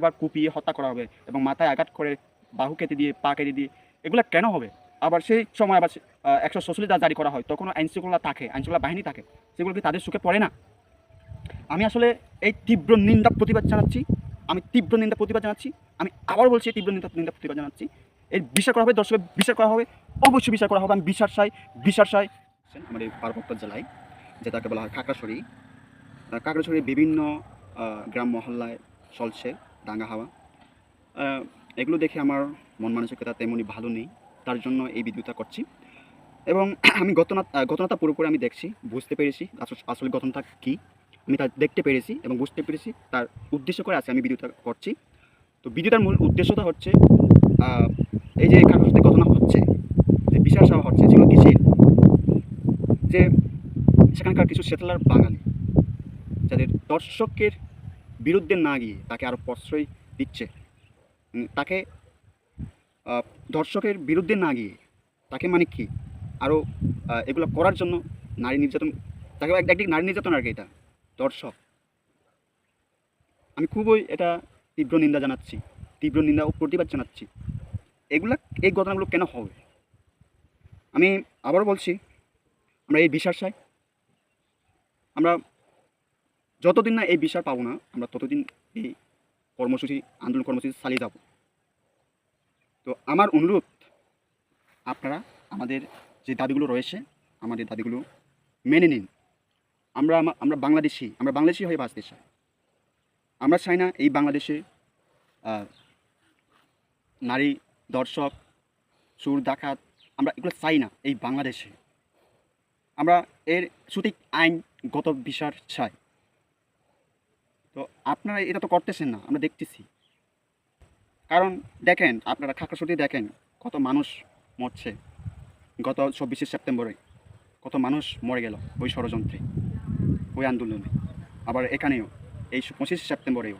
আবার কুপিয়ে হত্যা করা হবে এবং মাথায় আঘাত করে বাহু কেটে দিয়ে পা কেটে দিয়ে এগুলো কেন হবে? আবার সেই সময় আবার একশো সচল্লিশ জারি করা হয় তখনও আইনশৃঙ্খলা থাকে আইনশৃঙ্খলা বাহিনী থাকে সেগুলো কি তাদের সুখে পড়ে না? আমি আসলে এই তীব্র নিন্দা প্রতিবাদ জানাচ্ছি আমি তীব্র নিন্দা প্রতিবাদ জানাচ্ছি আমি আবার বলছি তীব্র নিন্দা নিন্দা প্রতিবাদ জানাচ্ছি। এর বিচার করা হবে দর্শকের বিচার করা হবে অবশ্যই বিচার করা হবে আমি বিচার চাই বিচার চাই। আমার এই পার্বত্য জেলায় যেটাকে বলা হয় খাগড়াছড়ি আহ, বিভিন্ন গ্রাম মহল্লায় চলছে। দাঙ্গা হাওয়া। এগুলো দেখে আমার মন মানসিকতা তেমনই ভালো নেই তার জন্য এই ভিডিওটা করছি। এবং আমি আহ, ঘটনাটা পুরোপুরি আমি দেখছি বুঝতে পেরেছি আসলে ঘটনাটা কী। আমি তা দেখতে পেরেছি এবং বুঝতে পেরেছি তার উদ্দেশ্য করে আজকে আমি ভিডিওটা করছি। তো ভিডিওটার মূল উদ্দেশ্যটা হচ্ছে এই যে খাগড়াছড়িতে ঘটনা হচ্ছে যে বিচার সভা হচ্ছে সেগুলো কিসের? যে সেখানকার কিছু সেটেলার বাঙালি যাদের দর্শকের বিরুদ্ধে না গিয়ে তাকে আরও প্রশ্রয় দিচ্ছে। তাকে দর্শকের বিরুদ্ধে না গিয়ে তাকে মানে কি? আরও এগুলো করার জন্য নারী নির্যাতন, তাকে এক- একদিক নারী নির্যাতন আর কি এটা দর্শক আমি খুবই এটা তীব্র নিন্দা জানাচ্ছি, তীব্র নিন্দা ও প্রতিবাদ জানাচ্ছি। এগুলা, এই ঘটনাগুলো কেন হবে? আমি আবারও বলছি, আমরা এই বিশ্বাস চাই। আমরা যতদিন না এই বিচার পাবো না, আমরা ততদিন এই কর্মসূচি, আন্দোলন কর্মসূচি চালিয়ে যাব। তো আমার অনুরোধ, আপনারা আমাদের যে দাবিগুলো রয়েছে, আমাদের দাবিগুলো মেনে নিন। আমরা আমরা বাংলাদেশি আমরা বাংলাদেশি হয়ে বাঁচতে চাই। আমরা চাই না এই বাংলাদেশে নারী দর্শক সুর ডাকাত, আমরা এগুলো চাই না এই বাংলাদেশে। আমরা এর সঠিক আইনগত বিচার চাই। তো আপনারা এটা তো করতেছেন না, আমরা দেখতেছি। কারণ দেখেন, আপনারা খাগড়াছড়ি দেখেন, কত মানুষ মরছে গত চব্বিশে সেপ্টেম্বরে। কত মানুষ মরে গেল ওই ষড়যন্ত্রে, ওই আন্দোলনে। আবার এখানেও, এই পঁচিশে সেপ্টেম্বরেও।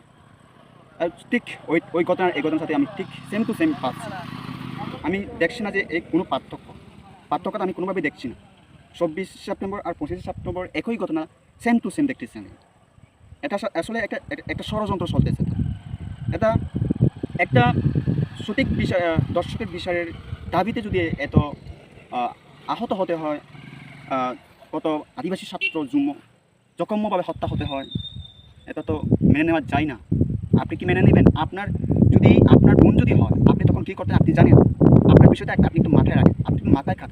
ঠিক ওই ওই ঘটনার, এই ঘটনার সাথে আমি ঠিক সেম টু সেম পাচ্ছি আমি দেখছি না যে এই কোনো পার্থক্য। পার্থক্যটা আমি কোনোভাবেই দেখছি না। চব্বিশে সেপ্টেম্বর আর পঁচিশে সেপ্টেম্বর একই ঘটনা সেম টু সেম দেখতেছি আমি। এটা আসলে একটা একটা- ষড়যন্ত্র চলতেছে। এটা একটা সঠিক বিষয় দর্শকের বিষয়ের দাবিতে যদি এত আহত হতে হয় কত আদিবাসী ছাত্র জুম জঘন্যভাবে হত্যা হতে হয়, এটা তো মেনে নেওয়া যায় না। আপনি কি মেনে নেবেন? আপনার যদি, আপনার বোন যদি হয়, আপনি তখন কী করতেন আপনি জানেন? আপনার বিষয়টা আপনি একটু মাথায় রাখেন। আপনি মাথায় খান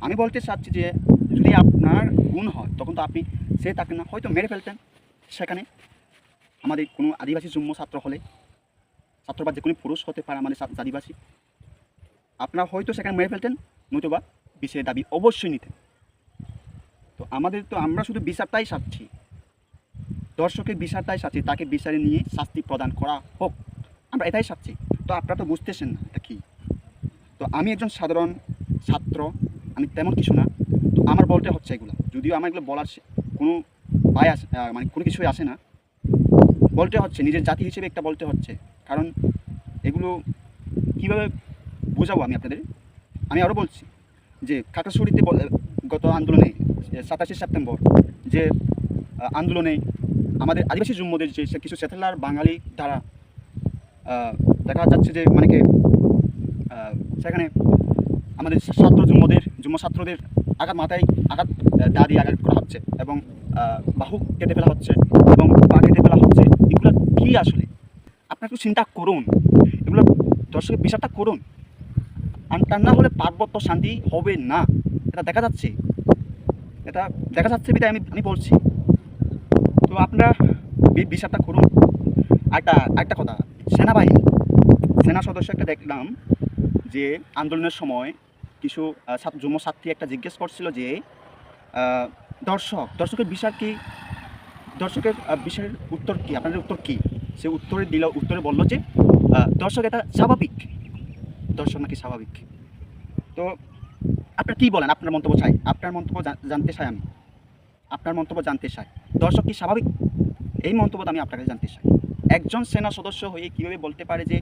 আমি বলতে চাচ্ছি যে, যদি আপনার গুণ হয়, তখন তো আপনি সে তাকে না হয়তো মেরে ফেলতেন। সেখানে আমাদের কোনো আদিবাসী জুম্ম ছাত্র হলে, ছাত্র বা যে কোনো পুরুষ হতে পারে আমাদের আদিবাসী, আপনারা হয়তো সেখানে মেরে ফেলতেন নতুবা বিচারের দাবি অবশ্যই নিতেন। তো আমাদের তো আমরা শুধু বিচারটাই চাচ্ছি দর্শকের বিচারটাই চাচ্ছি তাকে বিচারে নিয়ে শাস্তি প্রদান করা হোক, আমরা এটাই চাচ্ছি তো আপনারা তো বুঝতেছেন না এটা কী। তো আমি একজন সাধারণ ছাত্র, আমি তেমন কিছু না। আমার হচ্ছে এগুলো। যদিও আমার এগুলো বলার কোনো পায় আসে মানে কোনো কিছুই আসে না। বলতে হচ্ছে, নিজের জাতি হিসেবে একটা বলতে হচ্ছে। কারণ এগুলো কীভাবে বোঝাবো আমি আপনাদের? আমি আরও বলছি যে খাগড়াছড়িতে গত আন্দোলনে সাতাশে সেপ্টেম্বর যে আন্দোলনে আমাদের আদিবাসী জুম্মদের যে কিছু সেটেলার বাঙালি দ্বারা দেখা যাচ্ছে যে মানে সেখানে আমাদের ছাত্র জুম্মদের জুম্ম ছাত্রদের আঘাত মাথায় আঘাত আহ, দা দিয়ে আঘাত করা হচ্ছে এবং বাহু কেটে ফেলা হচ্ছে এবং পা কেটে ফেলা হচ্ছে। এগুলো কী আসলে? আপনারা একটু চিন্তা করুন। এগুলো দর্শকের বিচারটা করুন। আর তা না হলে পার্বত্য শান্তি হবে না। এটা দেখা যাচ্ছে। এটা দেখা যাচ্ছে বিধায় আমি আমি বলছি। তো আপনারা বিচারটা করুন। একটা একটা কথা। সেনাবাহিনী সেনা সদস্য একটা দেখলাম যে আন্দোলনের সময় কিছু যুব ছাত্রী একটা জিজ্ঞেস করছিল যে দর্শক, দর্শকের বিচার কি? দর্শকের বিষয়ের উত্তর কি? আপনাদের উত্তর কি? সে উত্তরে দিল, উত্তরে বলল যে দর্শক এটা স্বাভাবিক। দর্শক নাকি স্বাভাবিক? তো আপনার কি বলেন? আপনার মন্তব্য চাই। আপনার মন্তব্য জানতে চাই আমি। আপনার মন্তব্য জানতে চাই। দর্শক কি স্বাভাবিক? এই মন্তব্যটা আমি আপনাকে জানতে চাই। একজন সেনা সদস্য হয়ে কীভাবে বলতে পারে যে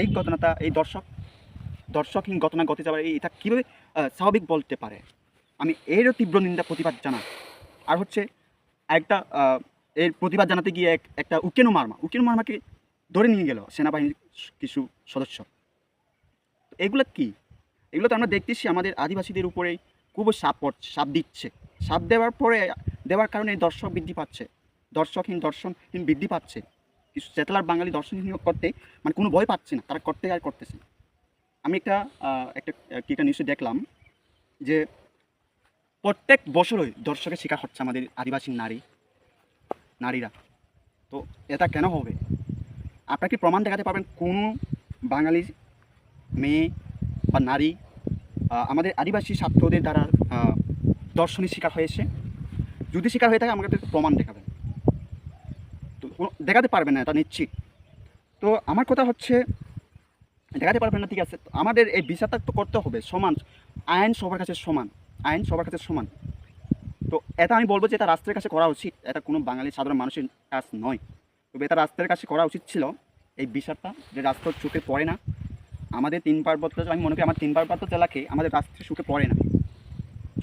এই ঘটনাটা, এই দর্শক দর্শকহীন ঘটনা ঘটে যাওয়ার এটা কীভাবে স্বাভাবিক বলতে পারে? আমি এরও তীব্র নিন্দা, প্রতিবাদ জানাই। আর হচ্ছে একটা এর প্রতিবাদ জানাতে গিয়ে এক, একটা উকেনু মার্মা, উকেনু মার্মাকে ধরে নিয়ে গেল সেনাবাহিনীর কিছু সদস্য। এগুলো কি? এগুলো তো আমরা দেখতেছি আমাদের আদিবাসীদের উপরে খুব সাপ পড়ছে সাপ দিচ্ছে। সাপ দেওয়ার পরে, দেওয়ার কারণে দর্শক বৃদ্ধি পাচ্ছে। দর্শকহীন, দর্শনহীন বৃদ্ধি পাচ্ছে। কিছু সেটেলার বাঙালি দর্শনহীন করতে মানে কোনো ভয় পাচ্ছে না, তারা করতে আর করতেছে আমি একটা একটা আহ, কি একটা নিউজে দেখলাম যে প্রত্যেক বছরই দর্শকের শিকার হচ্ছে আমাদের আদিবাসী নারী নারীরা। তো এটা কেন হবে? আপনার কি প্রমাণ দেখাতে পারবেন কোনো বাঙালি মেয়ে বা নারী আমাদের আদিবাসী ছাত্রদের দ্বারা দর্শনের শিকার হয়েছে? যদি শিকার হয়ে থাকে আমাকে প্রমাণ দেখাবেন। তো দেখাতে পারবেন না এটা নিশ্চিত। তো আমার কথা হচ্ছে দেখাতে পারবেন না, ঠিক আছে? আমাদের এই বিচারটা তো করতে হবে, সমান, আইন সবার কাছে সমান, আইন সবার কাছে সমান। তো এটা আমি বলব যে এটা রাষ্ট্রের কাছে করা উচিত, এটা কোনো বাঙালি সাধারণ মানুষের কাজ নয়। তবে এটা রাষ্ট্রের কাছে করা উচিত ছিল, এই বিচারটা যে রাষ্ট্র চোখে পড়ে না। আমাদের তিন পার্বত্য আমি মনে করি আমার তিন পার্বত্য জেলাকে আমাদের রাষ্ট্রের সুখে পড়ে না।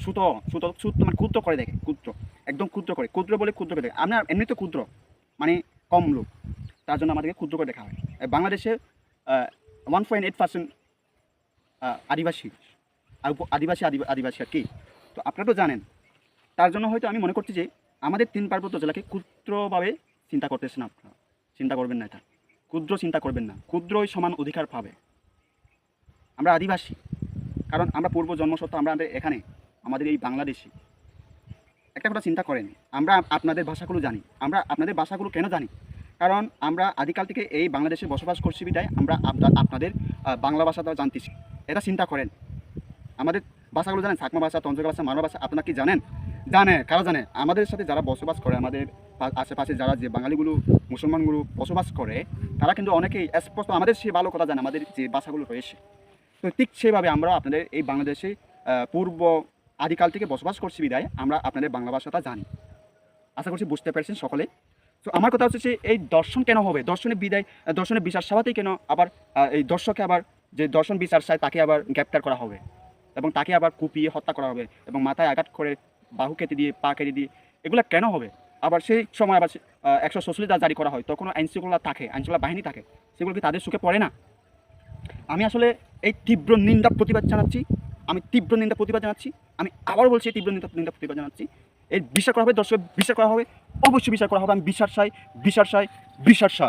সুতো সুতো সুতো মানে ক্ষুদ্র করে দেখে, ক্ষুদ্র, একদম ক্ষুদ্র করে। ক্ষুদ্র বলে ক্ষুদ্র করে দেখে। আমরা এমনি তো ক্ষুদ্র মানে কম লোক। তার জন্য আমাদেরকে ক্ষুদ্র করে দেখা হয়। বাংলাদেশে ওয়ান পয়েন্ট এইট পার্সেন্ট আদিবাসী আর আদিবাসী আদিবা- আদিবাসী আর কি। তো আপনারা তো জানেন, তার জন্য হয়তো আমি মনে করছি যে আমাদের তিন পার্বত্য জেলাকে ক্ষুদ্রভাবে চিন্তা করতেছেন আপনারা। চিন্তা করবেন না এটা। ক্ষুদ্র চিন্তা করবেন না। ক্ষুদ্রই সমান অধিকার পাবে। আমরা আদিবাসী, কারণ আমরা পূর্ব জন্মসত্ত্ব আমরা আমাদের এখানে, আমাদের এই বাংলাদেশি। একটা কথা চিন্তা করেন, আমরা আপনাদের ভাষাগুলো জানি। আমরা আপনাদের ভাষাগুলো কেন জানি? কারণ আমরা আদিকাল থেকে এই বাংলাদেশে বসবাস করছি বিদায় আমরা আপনা- আপনাদের বাংলা ভাষাটা জানতেছি। এটা চিন্তা করেন। আমাদের ভাষাগুলো জানেন? সাকমা ভাষা তঞ্চকা ভাষা, মানব ভাষা, আপনারা কি জানেন? জানে, কারা জানে? আমাদের সাথে যারা বসবাস করে, আমাদের আশেপাশে যারা যে বাঙালিগুলো মুসলমানগুলো বসবাস করে, তারা কিন্তু অনেকেই স্পষ্ট আমাদের সে ভালো কথা জানে, আমাদের যে ভাষাগুলো রয়েছে। তো ঠিক সেভাবে আমরা আপনাদের এই বাংলাদেশে পূর্ব আদিকাল থেকে বসবাস করছি বিদায় আমরা আপনাদের বাংলা ভাষাটা জানি। আশা করছি বুঝতে পেরেছেন সকলে। তো আমার কথা হচ্ছে এই দর্শন কেন হবে? দর্শনের বিদায় দর্শনের বিচার সভাতেই কেন আবার এই দর্শকে আবার, যে দর্শন বিচার চায় তাকে আবার গ্রেপ্তার করা হবে? এবং তাকে আবার কুপিয়ে হত্যা করা হবে? এবং মাথায় আঘাত করে বাহু কেটে দিয়ে, পা কেটে দিয়ে, এগুলো কেন হবে? আবার সেই সময় আবার একশো সচলিতা জারি করা হয়, তখনও আইনশৃঙ্খলা থাকে, আইনশৃঙ্খলা বাহিনী থাকে। সেগুলো কি তাদের সুখে পড়ে না? আমি আসলে এই তীব্র নিন্দা প্রতিবাদ জানাচ্ছি, আমি তীব্র নিন্দা প্রতিবাদ জানাচ্ছি, আমি আবার বলছি তীব্র নিন্দা নিন্দা প্রতিবাদ জানাচ্ছি। এর বিচার করা হবে দর্শক বিচার করা হবে, অবশ্যই বিচার করা হবে। আমি বিচার চাই বিচার চাই বিচার চাই।